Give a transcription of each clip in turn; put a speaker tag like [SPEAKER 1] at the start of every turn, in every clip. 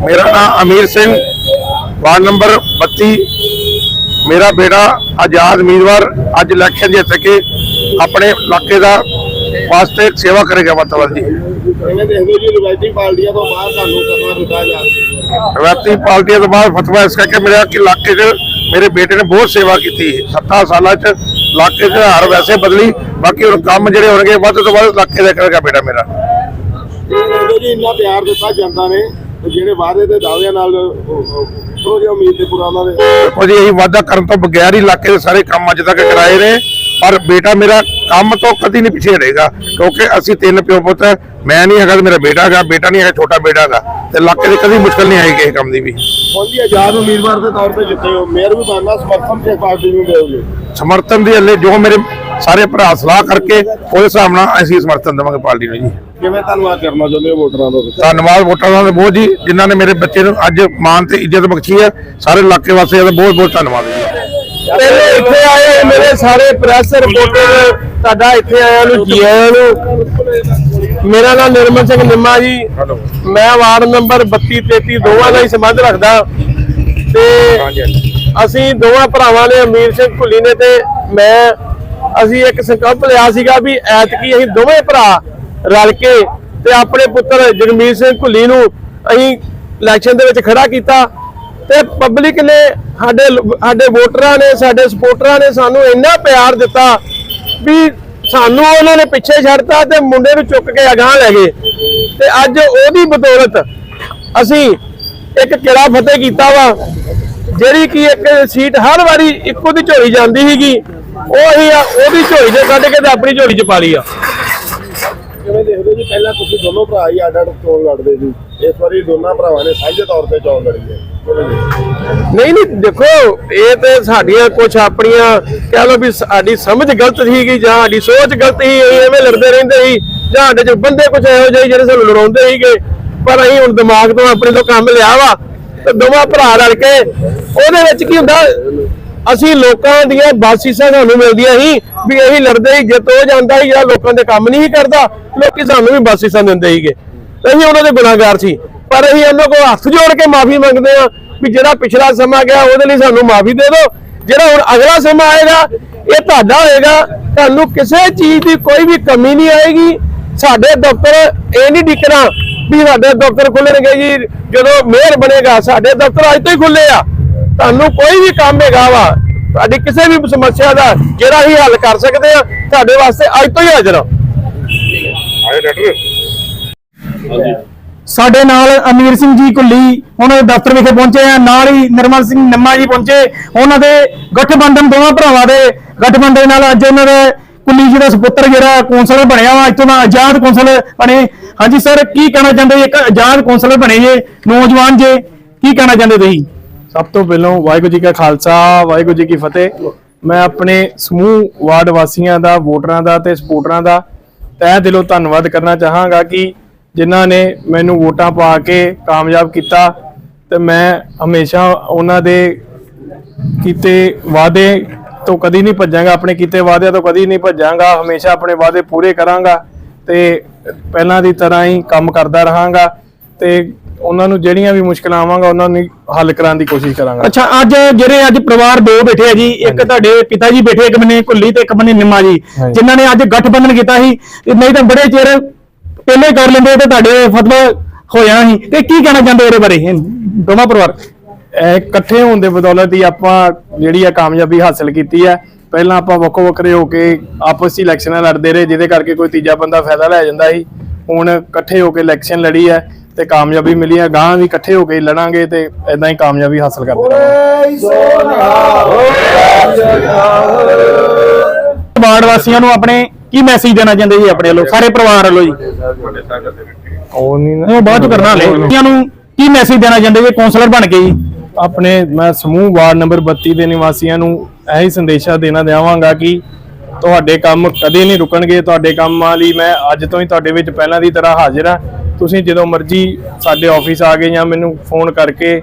[SPEAKER 1] ਮੇਰਾ ਨਾਮ ਅਮੀਰ Singh ward number 32 ਮੇਰਾ ਬੇਟਾ ਆਜ਼ਾਦ ਉਮੀਦਵਾਰ ਅੱਜ ਇਲੈਕਸ਼ਨ ਜਿੱਤ ਕੇ ਆਪਣੇ ਇਲਾਕੇ ਦਾ ਵਾਸਤੇ ਸੇਵਾ ਕਰੇਗਾ ਮਤਲਬ ਜੀ
[SPEAKER 2] ਹੋ ਰਵਾਇਤੀ ਪਾਰਟੀਆਂ ਤੋਂ ਬਾਹਰ ਤੁਹਾਨੂੰ ਕਰਨਾ ਦਿੱਤਾ ਜਾ ਰਿਹਾ
[SPEAKER 1] ਰਵਾਇਤੀ ਪਾਰਟੀਆਂ ਤੋਂ ਬਾਅਦ ਫਤਵਾ ਇਸ ਕਰਕੇ ਮੇਰਾ ਕਿ ਇਲਾਕੇ 'ਚ ਮੇਰੇ ਬੇਟੇ ਨੇ ਬਹੁਤ ਸੇਵਾ ਕੀਤੀ 7 ਸਾਲਾਂ 'ਚ ਇਲਾਕੇ 'ਚ ਹਾਰ ਵੈਸੇ ਬਦਲੀ ਬਾਕੀ ਹੁਣ ਕੰਮ ਜਿਹੜੇ ਹੋਣਗੇ ਵੱਧ ਤੋਂ ਵੱਧ ਇਲਾਕੇ ਦਾ ਕਰੇਗਾ ਬੇਟਾ ਮੇਰਾ।
[SPEAKER 2] ਜੀ ਇੰਨਾ ਪਿਆਰ ਦਿੱਤਾ ਜਨਤਾ ਨੇ। ਜਿਹੜੇ ਵਾਅਦੇ ਤੇ ਦਾਅਵਿਆਂ ਨਾਲ ਉਪਰੋਂ ਜੇ ਉਮੀਦ ਤੇ ਪੂਰਾ ਉਹਨਾਂ ਦੇ।
[SPEAKER 1] ਦੇਖੋ ਜੀ ਅਸੀਂ ਵਾਅਦਾ ਕਰਨ ਤੋਂ ਬਗੈਰ ਹੀ ਇਲਾਕੇ ਦੇ ਸਾਰੇ ਕੰਮ ਅੱਜ ਤੱਕ ਕਰਾਏ ਨੇ। ਪਰ ਬੇਟਾ ਮੇਰਾ ਕੰਮ ਤੋਂ ਕਦੀ ਨਹੀਂ ਪਿੱਛੇ ਹਟੇਗਾ ਕਿਉਂਕਿ ਅਸੀਂ ਤਿੰਨ ਪਿਓ ਪੁੱਤ। ਮੈਂ ਨਹੀਂ ਹੈਗਾ ਤੇ ਮੇਰਾ ਬੇਟਾ ਹੈਗਾ ਬੇਟਾ ਨਹੀਂ ਹੈਗਾ ਛੋਟਾ ਬੇਟਾ ਹੈਗਾ। ਤੇ ਇਲਾਕੇ ਦੀ ਕਦੀ ਮੁਸ਼ਕਲ ਨਹੀਂ ਆਈ ਕਿਸੇ ਕੰਮ ਦੀ ਵੀ।
[SPEAKER 2] ਜੀ ਆਜ਼ਾਦ ਉਮੀਦਵਾਰ ਦੇ ਤੌਰ ਤੇ ਜਿੱਤੇ ਹੋ ਮੇਅਰ ਵੀ ਬਣਨਾ ਸਮਰਥਨ ਤੇ ਪਾਰਟੀ ਨੂੰ ਦਿਓਗੇ
[SPEAKER 1] ਸਮਰਥਨ ਦੀ ਹੱਲੇ ਜੋ ਮੇਰੇ ਸਾਰੇ ਭਰਾ ਸਲਾਹ ਕਰਕੇ ਉਹਦੇ ਹਿਸਾਬ ਨਾਲ ਅਸੀਂ ਸਮਰਥਨ ਦੇਵਾਂਗੇ ਪਾਰਟੀ ਨੂੰ ਜੀ।
[SPEAKER 2] ਕਿਵੇਂ ਧੰਨਵਾਦ ਕਰਨਾ ਚਾਹੁੰਦੇ ਹੋ ਵੋਟਰਾਂ ਦਾ ਤੁਸੀਂ?
[SPEAKER 1] ਧੰਨਵਾਦ ਵੋਟਰਾਂ ਦਾ ਬਹੁਤ ਜੀ ਜਿਨ੍ਹਾਂ ਨੇ ਮੇਰੇ ਬੱਚੇ ਨੂੰ ਅੱਜ ਮਾਣ ਤੇ ਇੱਜ਼ਤ ਬਖਸ਼ੀ ਹੈ ਸਾਰੇ ਇਲਾਕੇ ਵਾਸੀਆਂ ਦਾ ਬਹੁਤ ਬਹੁਤ ਧੰਨਵਾਦ ਜੀ।
[SPEAKER 3] ਪਹਿਲੇ ਇੱਥੇ ਆਏ ਮੇਰੇ ਸਾਰੇ ਪ੍ਰੈਸ ਰਿਪੋਰਟਰ ਤੁਹਾਡਾ ਇੱਥੇ ਆਇਆਂ ਨੂੰ ਜੀ ਆਇਆਂ ਨੂੰ। ਮੇਰਾ ਨਾਮ ਨਿਰਮਲ ਸਿੰਘ ਨਿੰਮਾ ਜੀ। ਮੈਂ ਵਾਰਡ ਨੰਬਰ 32 33 ਦੋਵਾਂ ਦਾ ਹੀ ਸੰਬੰਧ ਰੱਖਦਾ। ਤੇ ਅਸੀਂ ਦੋਵਾਂ ਭਰਾਵਾਂ ਨੇ ਅਮੀਰ ਸਿੰਘ ਭੁੱਲੀ ਨੇ ਤੇ ਮੈਂ ਅਸੀਂ ਇੱਕ ਸੰਕਲਪ ਲਿਆ ਸੀਗਾ ਵੀ ਐਤਕੀ ਅਸੀਂ ਦੋਵੇਂ ਭਰਾ ਰਲ ਕੇ ਤੇ ਆਪਣੇ ਪੁੱਤਰ ਜਗਮੀਤ ਸਿੰਘ ਭੁੱਲੀ ਨੂੰ ਅਸੀਂ ਇਲੈਕਸ਼ਨ ਦੇ ਵਿੱਚ ਖੜਾ ਕੀਤਾ ਤੇ ਪਬਲਿਕ ਨੇ ਸਾਡੇ ਸਾਡੇ ਵੋਟਰਾਂ ਨੇ, ਸਾਡੇ ਸਪੋਰਟਰਾਂ ਨੇ ਸਾਨੂੰ ਇੰਨਾ ਪਿਆਰ ਦਿੱਤਾ ਵੀ ਸਾਨੂੰ ਉਹਨਾਂ ਨੇ ਪਿੱਛੇ ਛੱਡਤਾ ਤੇ ਮੁੰਡੇ ਨੂੰ ਚੁੱਕ ਕੇ ਅਗਾਹ ਲੈ ਗਏ। ਤੇ ਅੱਜ ਉਹਦੀ ਬਦੌਲਤ ਅਸੀਂ ਇੱਕ ਕਿਲਾ ਫਤਿਹ ਕੀਤਾ ਵਾ, ਜਿਹੜੀ ਕਿ ਇੱਕ ਸੀਟ ਹਰ ਵਾਰੀ ਇੱਕੋ ਦੀ ਝੋਲੀ ਜਾਂਦੀ ਸੀਗੀ। ਉਹ ਆ ਉਹਦੀ ਝੋਲੀ ਦੇ ਕੱਢ ਕੇ ਤੇ ਆਪਣੀ ਝੋਲੀ ਚ ਪਾ ਲਈ ਆ।
[SPEAKER 2] ਕਿਵੇਂ ਦੇਖਦੇ ਹੋ ਜੀ ਪਹਿਲਾਂ ਤੁਸੀਂ ਦੋਨੋਂ ਭਰਾ ਹੀ ਅੱਡ ਅੱਡ ਚੋਣ ਲੜਦੇ ਸੀ। ਇਸ ਵਾਰੀ ਦੋਨਾਂ ਭਰਾਵਾਂ ਨੇ ਸਾਂਝੇ ਤੌਰ ਤੇ ਚੋਣ ਲੜੀ ਹੈ। ਕਿਵੇਂ ਦੇਖਦੇ?
[SPEAKER 3] ਨਹੀਂ ਨਹੀਂ ਦੇਖੋ ਇਹ ਤੇ ਸਾਡੀਆਂ ਕੁਝ ਆਪਣੀਆਂ ਕਹਿ ਲਓ ਵੀ ਸਾਡੀ ਸਮਝ ਗਲਤ ਸੀਗੀ ਜਾਂ ਸਾਡੀ ਸੋਚ ਗਲਤ ਸੀ ਐਵੇਂ ਲੜਦੇ ਰਹਿੰਦੇ ਸੀ ਜਾਂ ਸਾਡੇ ਚ ਬੰਦੇ ਕੁਝ ਇਹੋ ਜਿਹੇ ਜਿਹੜੇ ਸਾਨੂੰ ਲੜਾਉਂਦੇ ਸੀਗੇ। ਪਰ ਅਸੀਂ ਹੁਣ ਦਿਮਾਗ ਤੋਂ ਆਪਣੇ ਤੋਂ ਕੰਮ ਲਿਆ ਵਾ ਤੇ ਦੋਵਾਂ ਭਰਾ ਰਲ ਕੇ ਉਹਦੇ ਵਿੱਚ ਕੀ ਹੁੰਦਾ ਅਸੀਂ ਲੋਕਾਂ ਦੀਆਂ ਬਾਸੀਸਾਂ ਸਾਨੂੰ ਮਿਲਦੀਆਂ ਸੀ ਵੀ ਇਹੀ ਲੜਦੇ ਹੀ ਜਿੱਤ ਹੋ ਜਾਂਦਾ ਹੀ ਜਾਂ ਲੋਕਾਂ ਦੇ ਕੰਮ ਨਹੀਂ ਕਰਦਾ, ਲੋਕੀ ਸਾਨੂੰ ਵੀ ਬਾਸੀਸਾਂ ਦਿੰਦੇ ਸੀਗੇ। ਅਸੀਂ ਉਹਨਾਂ ਦੇ ਗੁਨਾਹਗਾਰ ਸੀ। ਪਰ ਅਸੀਂ ਉਹਨਾਂ ਕੋਲ ਹੱਥ ਜੋੜ ਕੇ ਮਾਫੀ ਮੰਗਦੇ ਆ ਵੀ ਜਿਹੜਾ ਪਿਛਲਾ ਸਮਾਂ ਗਿਆ, ਉਹਦੇ ਲਈ ਸਾਨੂੰ ਮਾਫੀ ਦੇ ਦਿਓ। ਜਿਹੜਾ ਹੁਣ ਅਗਲਾ ਸਮਾਂ ਆਏਗਾ, ਇਹ ਤੁਹਾਡਾ ਹੋਏਗਾ। ਤੁਹਾਨੂੰ ਕਿਸੇ ਚੀਜ਼ ਦੀ ਕੋਈ ਵੀ ਕਮੀ ਨਹੀਂ ਆਏਗੀ। ਸਾਡੇ ਦਫ਼ਤਰ ਇਹ ਨਹੀਂ ਡਿੱਕਣਾ ਵੀ ਸਾਡੇ ਦਫ਼ਤਰ ਖੁੱਲਣਗੇ ਜੀ। ਜਦੋਂ ਮੇਅਰ ਬਣੇਗਾ, ਸਾਡੇ ਦਫ਼ਤਰ ਅੱਜ ਤੋਂ ਹੀ ਖੁੱਲੇ ਆ। ਤੁਹਾਨੂੰ ਕੋਈ ਵੀ ਕੰਮ ਹੈਗਾ ਵਾ ਤੁਹਾਡੀ ਕਿਸੇ ਵੀ ਸਮੱਸਿਆ ਦਾ ਜਿਹੜਾ ਹੀ ਹੱਲ ਕਰ ਸਕਦੇ ਆ ਤੁਹਾਡੇ ਵਾਸਤੇ ਅੱਜ ਤੋਂ ਹੀ ਹਾਜ਼ਰ ਆ
[SPEAKER 1] ਆਏ ਡਾਕਟਰ
[SPEAKER 4] ਸਾਡੇ ਨਾਲ ਅਮੀਰ ਸਿੰਘ ਜੀ ਕੁੱਲੀ ਉਹਨਾਂ ਦੇ ਦਫ਼ਤਰ ਵਿਖੇ ਪਹੁੰਚੇ ਆ ਨਾਲ ਹੀ ਨਿਰਮਲ ਸਿੰਘ ਨਿੰਮਾ ਜੀ ਪਹੁੰਚੇ। ਉਹਨਾਂ ਦੇ ਗਠਬੰਧਨ ਦੋਵਾਂ ਭਰਾਵਾਂ ਦੇ ਗਠਬੰਧਨ ਨਾਲ ਅੱਜ ਉਹਨਾਂ ਦੇ ਕੁੱਲੀ ਜੀ ਦਾ ਸੁਪੁੱਤਰ ਜਿਹੜਾ ਕੌਂਸਲਰ ਬਣਿਆ ਵਾ ਇੱਥੋਂ ਦਾ ਆਜ਼ਾਦ ਕੌਂਸਲਰ ਬਣੇ। ਹਾਂਜੀ ਸਰ ਕੀ ਕਹਿਣਾ ਚਾਹੁੰਦੇ ਜੀ? ਇੱਕ ਆਜ਼ਾਦ ਕੌਂਸਲਰ ਬਣੇ ਜੇ ਨੌਜਵਾਨ ਜੇ ਕੀ ਕਹਿਣਾ ਚਾਹੁੰਦੇ ਤੁਸੀਂ?
[SPEAKER 5] ਸਭ ਤੋਂ ਪਹਿਲਾਂ ਵਾਹਿਗੁਰੂ ਜੀ ਕਾ ਖਾਲਸਾ, ਵਾਹਿਗੁਰੂ ਜੀ ਕੀ ਫਤਿਹ। ਮੈਂ ਆਪਣੇ ਸਮੂਹ ਵਾਰਡ ਵਾਸੀਆਂ ਦਾ, ਵੋਟਰਾਂ ਦਾ ਤੇ ਸਪੋਰਟਰਾਂ ਦਾ ਤਹਿ ਦਿਲੋਂ ਧੰਨਵਾਦ ਕਰਨਾ ਚਾਹਾਂਗਾ ਕਿ ਜਿਨ੍ਹਾਂ ਨੇ ਮੈਨੂੰ ਵੋਟਾਂ ਪਾ ਕੇ ਕਾਮਯਾਬ ਕੀਤਾ ਤੇ ਮੈਂ ਹਮੇਸ਼ਾ ਉਹਨਾਂ ਦੇ ਕੀਤੇ ਵਾਅਦੇ ਤੋਂ ਕਦੀ ਨਹੀਂ ਭੱਜਾਂਗਾ, ਆਪਣੇ ਕੀਤੇ ਵਾਅਦਿਆਂ ਤੋਂ ਕਦੀ ਨਹੀਂ ਭੱਜਾਂਗਾ, ਹਮੇਸ਼ਾ ਆਪਣੇ ਵਾਅਦੇ ਪੂਰੇ ਕਰਾਂਗਾ ਤੇ ਪਹਿਲਾਂ ਦੀ ਤਰ੍ਹਾਂ ਹੀ ਕੰਮ ਕਰਦਾ ਰਹਾਂਗਾ ਤੇ ਉਹਨਾਂ ਨੂੰ ਜਿਹੜੀਆਂ ਵੀ ਮੁਸ਼ਕਲਾਂ ਆਵਾਂਗਾ ਉਹਨਾਂ ਨੂੰ ਹੱਲ ਕਰਾਉਣ ਦੀ ਕੋਸ਼ਿਸ਼ ਕਰਾਂਗਾ।
[SPEAKER 4] ਅੱਛਾ ਅੱਜ ਜਿਹੜੇ ਅੱਜ ਪਰਿਵਾਰ ਦੋ ਬੈਠੇ ਆ ਜੀ ਇੱਕ ਤੁਹਾਡੇ ਪਿਤਾ ਜੀ ਬੈਠੇ ਇੱਕ ਬੰਨੇ ਕੁੱਲੀ ਤੇ ਇੱਕ ਬੰਨੇ ਨਿੰਮਾ ਜੀ। ਜਿਨ੍ਹਾਂ ਨੇ ਅੱਜ ਗਠਬੰਧਨ ਕੀਤਾ ਸੀ ਨਹੀਂ ਤਾਂ ਬੜੇ ਚਿਰ ਪਹਿਲੇ ਕਰ ਲੈਂਦੇ ਤੇ ਤੁਹਾਡੇ ਫਤਵਾ ਹੋ ਜਾਣਾ ਸੀ। ਤੇ ਕੀ ਕਹਿਣਾ ਚਾਹੁੰਦੇ ਇਹਦੇ ਬਾਰੇ? ਦੋਵਾਂ ਪਰਿਵਾਰ।
[SPEAKER 5] ਇਕੱਠੇ ਹੋਣ ਦੇ ਬਦੌਲਤ ਹੀ ਆਪਾਂ ਜਿਹੜੀ ਆ ਕਾਮਯਾਬੀ ਹਾਸਲ ਕੀਤੀ ਹੈ ਪਹਿਲਾਂ ਆਪਾਂ ਵੱਖੋ ਵੱਖਰੇ ਹੋ ਕੇ ਆਪਸ ਵਿੱਚ ਇਲੈਕਸ਼ਨਾਂ ਲੜਦੇ ਰਹੇ ਜਿਹਦੇ ਕਰਕੇ ਕੋਈ ਤੀਜਾ ਬੰਦਾ ਫਾਇਦਾ ਲੈ ਜਾਂਦਾ ਸੀ। ਹੁਣ ਇਕੱਠੇ ਹੋ ਕੇ ਇਲੈਕਸ਼ਨ ਲੜੀ ਹੈ ਤੇ ਕਾਮਯਾਬੀ ਮਿਲੀ ਹੈ ਗਾਂ ਵੀ ਇਕੱਠੇ ਹੋ ਕੇ ਲੜਾਂਗੇ ਤੇ ਇਦਾਂ ਹੀ ਕਾਮਯਾਬੀ ਹਾਸਲ ਕਰਦੇ ਰਹਾਂਗੇ।
[SPEAKER 4] ਵਾਰਡ ਵਾਸੀਆਂ ਨੂੰ ਆਪਣੇ ਕੀ ਮੈਸੇਜ ਦੇਣਾ ਚਾਹੁੰਦੇ ਜੀ ਆਪਣੇ ਵੱਲੋਂ? ਸਾਰੇ ਪਰਿਵਾਰ ਵੱਲੋਂ ਜੀ।
[SPEAKER 5] ਉਹ ਨਹੀਂ ਨਾ।
[SPEAKER 4] ਉਹ ਬਾਅਦ ਚ ਕਰਨਾ ਹਲੇ। ਬੱਚਿਆਂ ਨੂੰ ਕੀ ਮੈਸੇਜ ਦੇਣਾ ਚਾਹੁੰਦੇ ਜੀ? ਕਾਉਂਸਲਰ ਬਣ ਕੇ ਜੀ।
[SPEAKER 5] ਆਪਣੇ ਮੈਂ ਸਮੂਹ ਵਾਰਡ ਨੰਬਰ 32 ਦੇ ਨਿਵਾਸੀਆਂ ਨੂੰ ਇਹੀ ਸੰਦੇਸ਼ਾ ਦੇਣਾ ਚਾਹਾਂਗਾ ਕਿ ਤੁਹਾਡੇ ਕੰਮ ਕਦੇ ਨਹੀਂ ਰੁਕਣਗੇ। ਤੁਹਾਡੇ ਕੰਮਾਂ ਲਈ ਮੈਂ ਅੱਜ ਤੋਂ ਹੀ ਤੁਹਾਡੇ ਵਿੱਚ ਪਹਿਲਾਂ ਦੀ ਤਰ੍ਹਾਂ ਹਾਜ਼ਰ ਹਾਂ। ਤੁਸੀਂ ਜਦੋਂ ਮਰਜ਼ੀ ਸਾਡੇ ਆਫਿਸ ਆ ਕੇ ਜਾਂ ਮੈਨੂੰ ਫੋਨ ਕਰਕੇ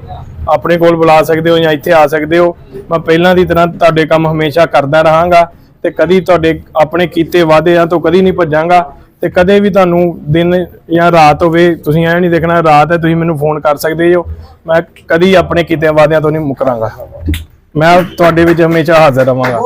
[SPEAKER 5] ਆਪਣੇ ਕੋਲ ਬੁਲਾ ਸਕਦੇ ਹੋ ਜਾਂ ਇੱਥੇ ਆ ਸਕਦੇ ਹੋ ਮੈਂ ਪਹਿਲਾਂ ਦੀ ਤਰ੍ਹਾਂ ਤੁਹਾਡੇ ਕੰਮ ਹਮੇਸ਼ਾ ਕਰਦਾ ਰਹਾਂਗਾ ਤੇ ਕਦੀ ਤੁਹਾਡੇ ਆਪਣੇ ਕੀਤੇ ਵਾਅਦਿਆਂ ਤੋਂ ਕਦੀ ਨਹੀਂ ਭੱਜਾਂਗਾ ਤੇ ਕਦੇ ਵੀ ਤੁਹਾਨੂੰ ਦਿਨ ਜਾਂ ਰਾਤ ਹੋਵੇ ਤੁਸੀਂ ਐਂ ਨਹੀਂ ਦੇਖਣਾ ਰਾਤ ਹੈ ਤੁਸੀਂ ਮੈਨੂੰ ਫੋਨ ਕਰ ਸਕਦੇ ਹੋ ਮੈਂ ਕਦੀ ਆਪਣੇ ਕੀਤੇ ਵਾਅਦਿਆਂ ਤੋਂ ਨਹੀਂ ਮੁਕਰਾਂਗਾ। ਮੈਂ ਤੁਹਾਡੇ ਵਿੱਚ ਹਮੇਸ਼ਾ ਹਾਜ਼ਰ
[SPEAKER 6] ਰਹਾਂਗਾ।